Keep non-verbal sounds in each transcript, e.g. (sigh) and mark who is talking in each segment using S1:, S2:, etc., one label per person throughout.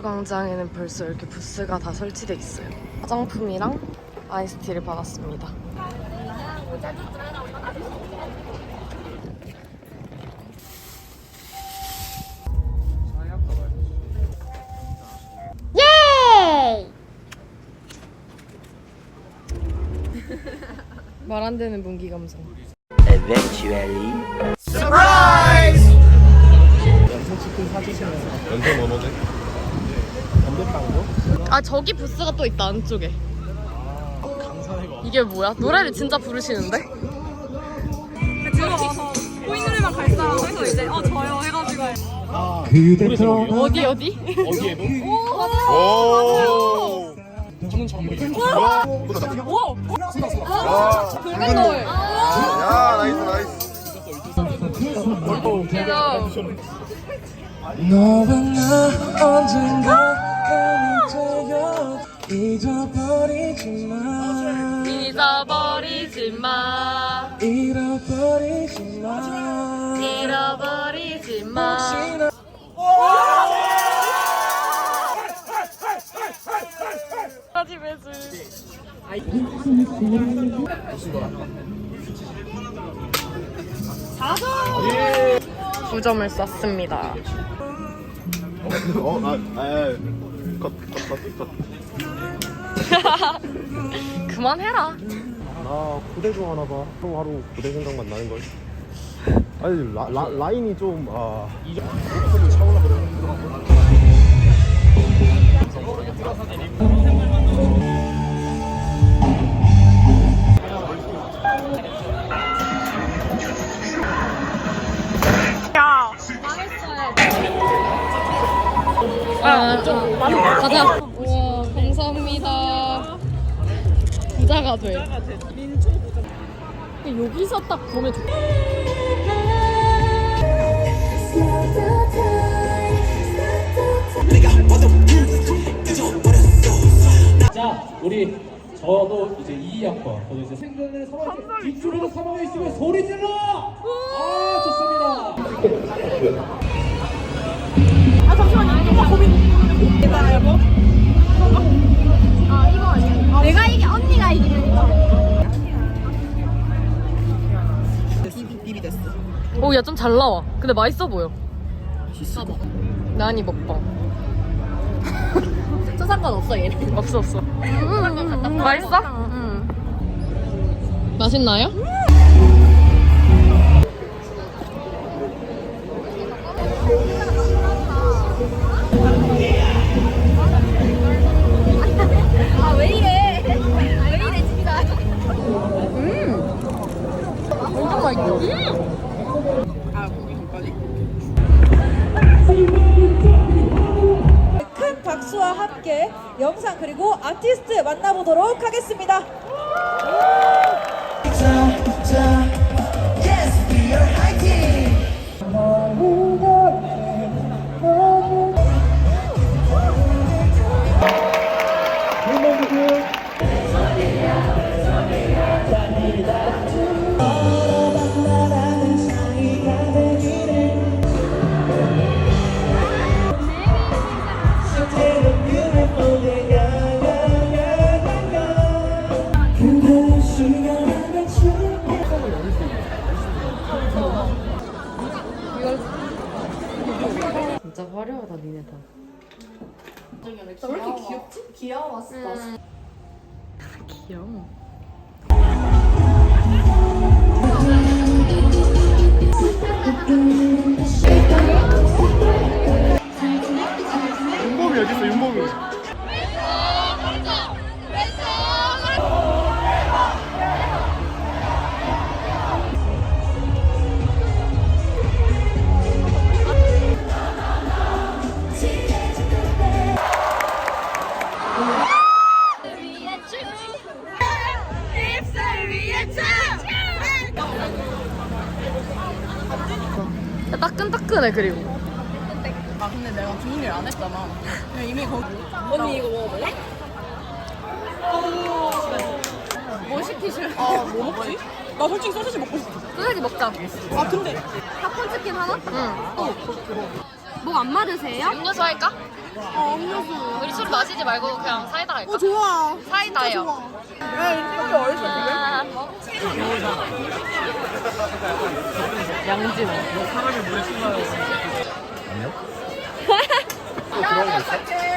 S1: 민주광장에는 벌써 이렇게 부스가 다 설치돼 있어요. 화장품이랑 아이스티를 받았습니다. (laughs) 말안 되는 분기 감성.
S2: Eventually.
S3: 연세 뭐뭐네?
S1: 아 저기 부스가 또 있다 안쪽에. 이게 뭐야? 노래를 진짜 부르시는데?
S4: 들어와서 노래만 갈 사람 해서 이제 어 저요 해가지고
S1: 어디 어디?
S3: 오!
S1: 긁어넣을.
S3: 야, 나이스, 나이스.
S5: 너와 나 언젠가 감이 되어 잊어버리지 마
S1: 잊어버리지 마.
S5: 잃어버리지 마
S1: 잃어버리지 마.
S5: 혹시나
S1: 매술. 4점! 9점을 썼습니다.
S3: 어, 아, 아, 컷, 컷, 컷, 컷. (laughs)
S1: 그만해라.
S3: 나 부대 중 하나 봐. 하루하루 부대 생각만 나는 걸. 아니, 라, 라, 라인이 좀, 아.
S1: 아, 좀 가자. 우와, 감사합니다. 부자가 돼. 여기서 딱 보면 좋
S6: 자, 우리 저도 이제 2학번, 저도 이제 생존을 사망, 뒷줄으로 사망해 있으면 소리 질러! 아, 좋습니다.
S1: 오, 야, 좀 잘 나와. 근데 맛있어 보여. 난이 먹방. (laughs)
S4: 저 상관없어 얘는
S1: 없어, 없어. 맛있어? 맛있나요?
S7: 큰 박수와 함께 영상 그리고 아티스트 만나보도록 하겠습니다.
S1: 진짜 화려하다, 니네 다.
S4: 왜 이렇게 귀엽지? 귀여웠어
S1: 귀여워.
S3: 윤범이 어딨어, 윤범이.
S1: 따끈따끈해, 그리고.
S4: 언니 이거 먹어볼래?
S1: 뭐 시키실?
S4: 아뭐 먹지? 나 솔직히 소시지 먹고 싶어
S1: 소세지 먹자.
S4: 아 근데
S1: 팝콘 치킨 하나? 응. 또.
S4: 목안 맞으세요?
S1: 음료수 할까?
S4: 어 음료수.
S1: 우리 술 마시지 말고 그냥 사이다 할까?
S4: 어 좋아.
S1: 사이다요. 양지 뭐.
S4: 지금 (laughs)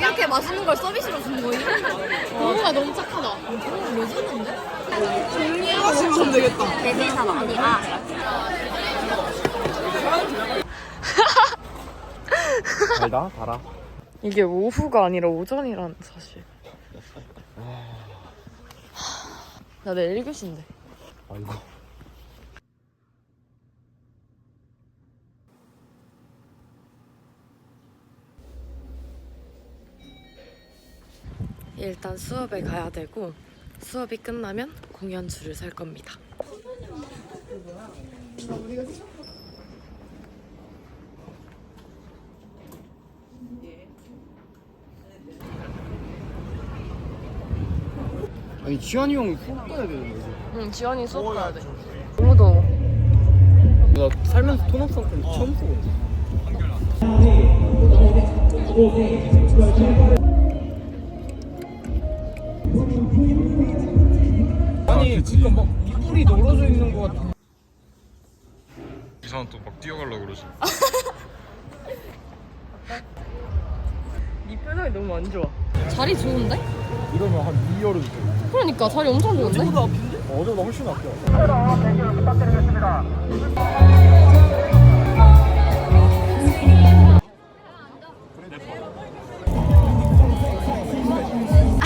S4: 이렇게 맛있는 걸 서비스로 준 거니?
S1: 너무가 너무 착하다.
S4: 왜 줬는데? 종이에 주면 되겠다. 대세사 많이 아.
S3: 달다 달아
S1: 이게 오후가 아니라 오전이라는 사실. 나 내일 1교시인데.
S3: 아이고
S1: 일단 수업에 가야 되고 수업이 끝나면 공연 줄을 설 겁니다.
S3: 아니 지환이 형 수업 가야 되는데
S1: 응, 지원이 수업 가야 돼. 너무 더워.
S3: 나 살면서 톤업 상품 처음 써본다 아니 지금 막 이불이 널어져 있는 것 같아.
S8: 이 사람 또막 뛰어가려고 그러지. (laughs)
S1: 네 표정이 너무 안 좋아. 자리 좋은데?
S3: 이러면 한 2열은 돼
S1: 그러니까 자리 엄청 좋은데?
S3: 어, 어제보다 훨씬 아껴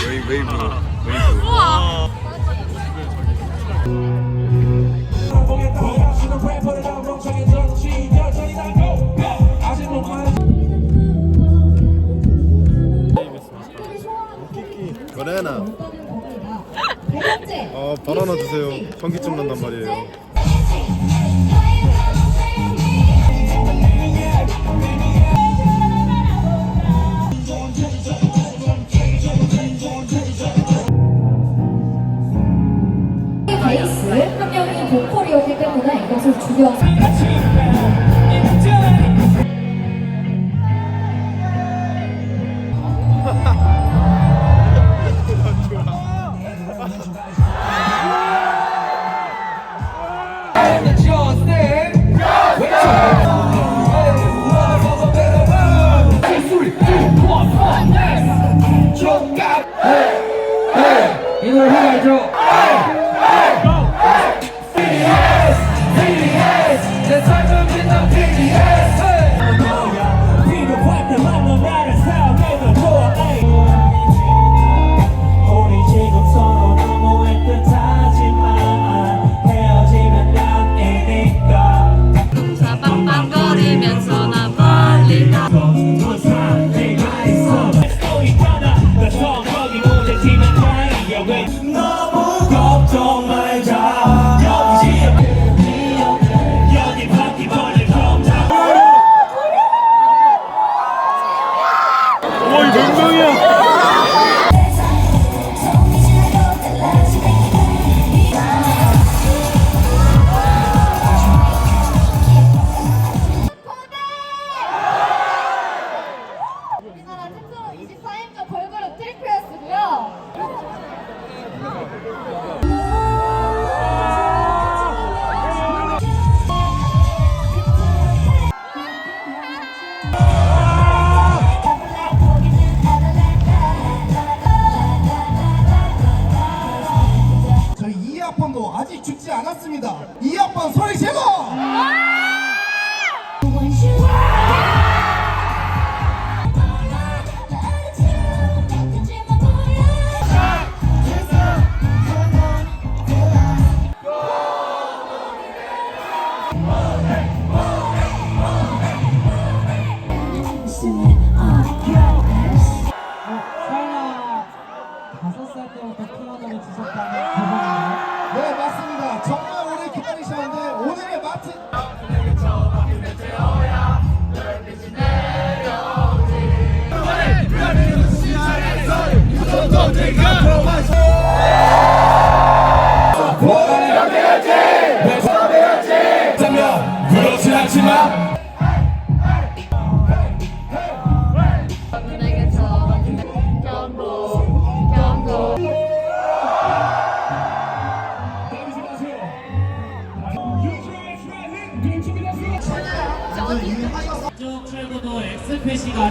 S8: 웨이, 웨이브
S3: 바나나 어 바나나 주세요. 전기점 난단 말이에요.
S9: 베이스 한 명이 보컬이었기 때문에 이것을 줄여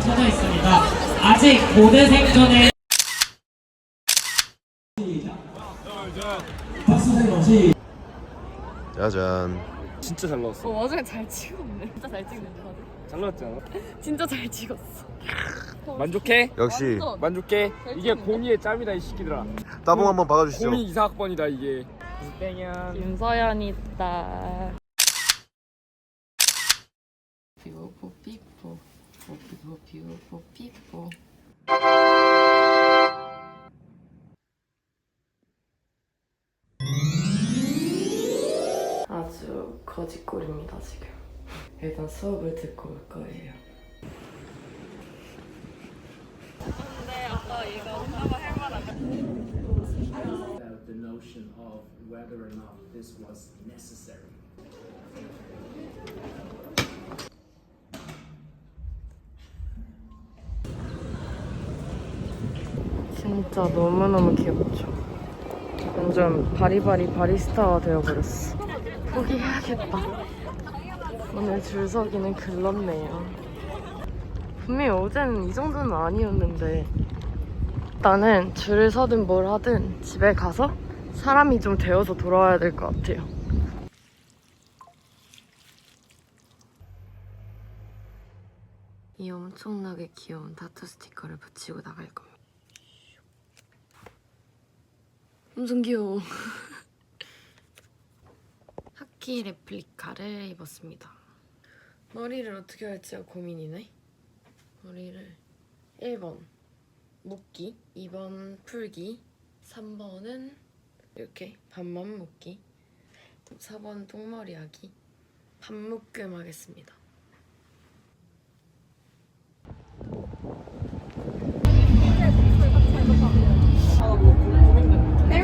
S5: 쳐져 있습니다. 아직 고대 생전에
S3: 짜잔
S8: 진짜 잘 나왔어.
S1: 어, 와중에 잘 찍었네. 진짜 잘 찍는데 다들.
S8: 잘 나왔지 않아?
S1: 진짜 잘 찍었어.
S8: 만족해?
S3: 역시
S1: 완전.
S8: 만족해? 이게 공이의 짬이다 이 새끼들아.
S3: 따봉 한번 박아주시죠
S8: 공이 이사 학번이다 이게. 땡이야.
S1: 뷰보 삐뽀 뷰 보 뷰보 삐뽀 아주 거짓골입니다 지금 일단 수업을 듣고 올 거예요
S5: the notion of whether or not this was necessary.
S1: 진짜 너무너무 귀엽죠. 완전 바리바리 바리스타가 되어버렸어. 포기해야겠다. 오늘 줄 서기는 글렀네요. 분명히 어제는 이 정도는 아니었는데 일단은 줄을 서든 뭘 하든 집에 가서 사람이 좀 되어서 돌아와야 될 것 같아요. 이 엄청나게 귀여운 타투 스티커를 붙이고 나갈 겁니다 엄청 귀여워. (laughs) 하키 레플리카를 입었습니다. 머리를 어떻게 할지가 고민이네. 머리를 1번 묶기, 2번 풀기, 3번은 이렇게 반만 묶기, 4번 똥머리 하기, 반묶음 하겠습니다.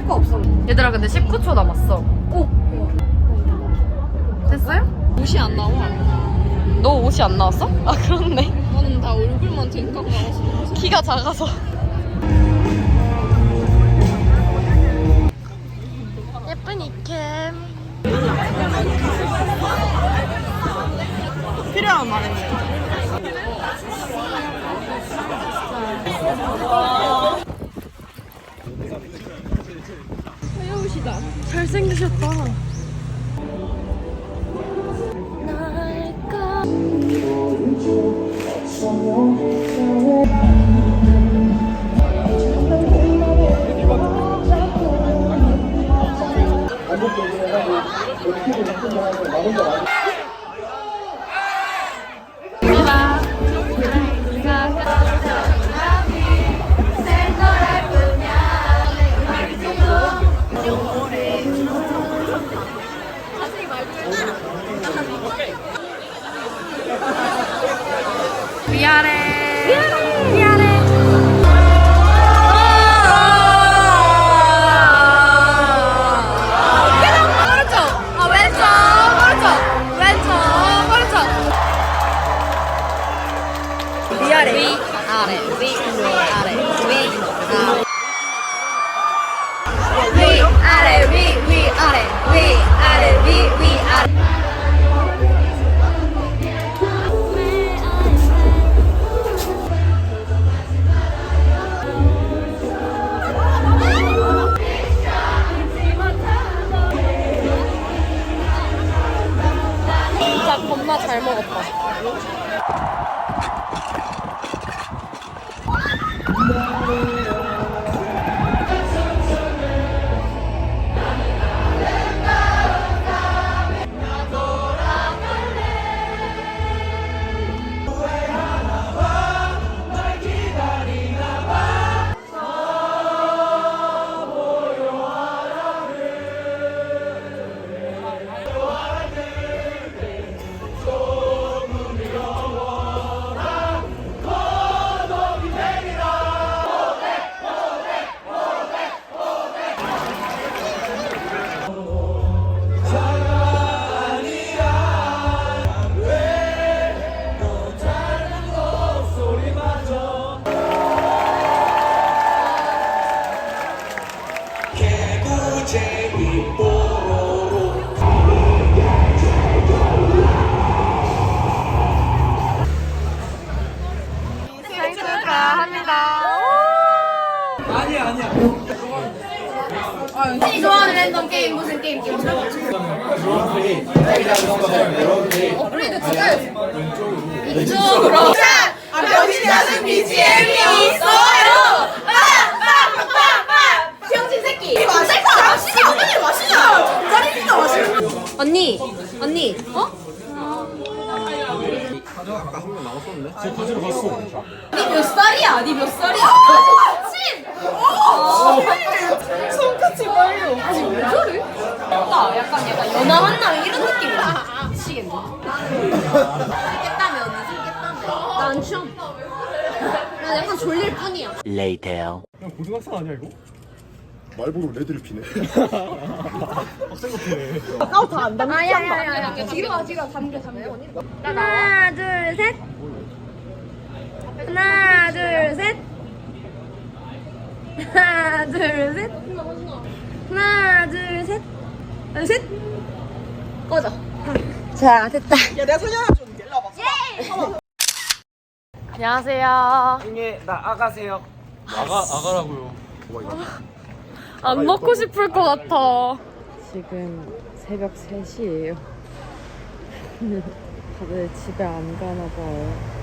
S1: 뺄거 없어. 얘들아 근데 19초 남았어. 오. 됐어요?
S4: 옷이 안 나와.
S1: 너 옷이 안 나왔어? 아 그렇네.
S4: 나는 다 얼굴만 쟁각 나와서.
S1: 키가 작아서. 예쁜 이캠.
S4: 필요한 말이 네.
S1: 잘생기셨다. 위아
S4: 몇 살이야? 니 몇 살이야? 미친! 손끝이 빨려. 아니 왜 저래? 나 약간 약간 연하 만나면 이런 느낌이야. 미치겠네. 깼다며 언니 술 깼다며. 나안 취함. 나 약간 졸릴 뿐이야.
S2: Later.
S3: 그냥 고등학생 아니야 이거?
S10: 말보로 레드를 피네.
S4: 아야야야야. 뒤로 와 뒤로 와. 담겨 담겨.
S1: 하나 둘 셋. 하나 둘 셋. 하나 둘 셋. 하나 둘 셋. 하나 셋. 꺼져. 자 됐다. 야 내가 하나 좀 내려봐. 예. 안녕하세요.
S6: 중에 나 아가세요.
S8: 아가 아가라고요.
S1: 안 먹고 싶을 것 같아. 지금 새벽 3시예요. (laughs) 다들 집에 안 가나 봐요.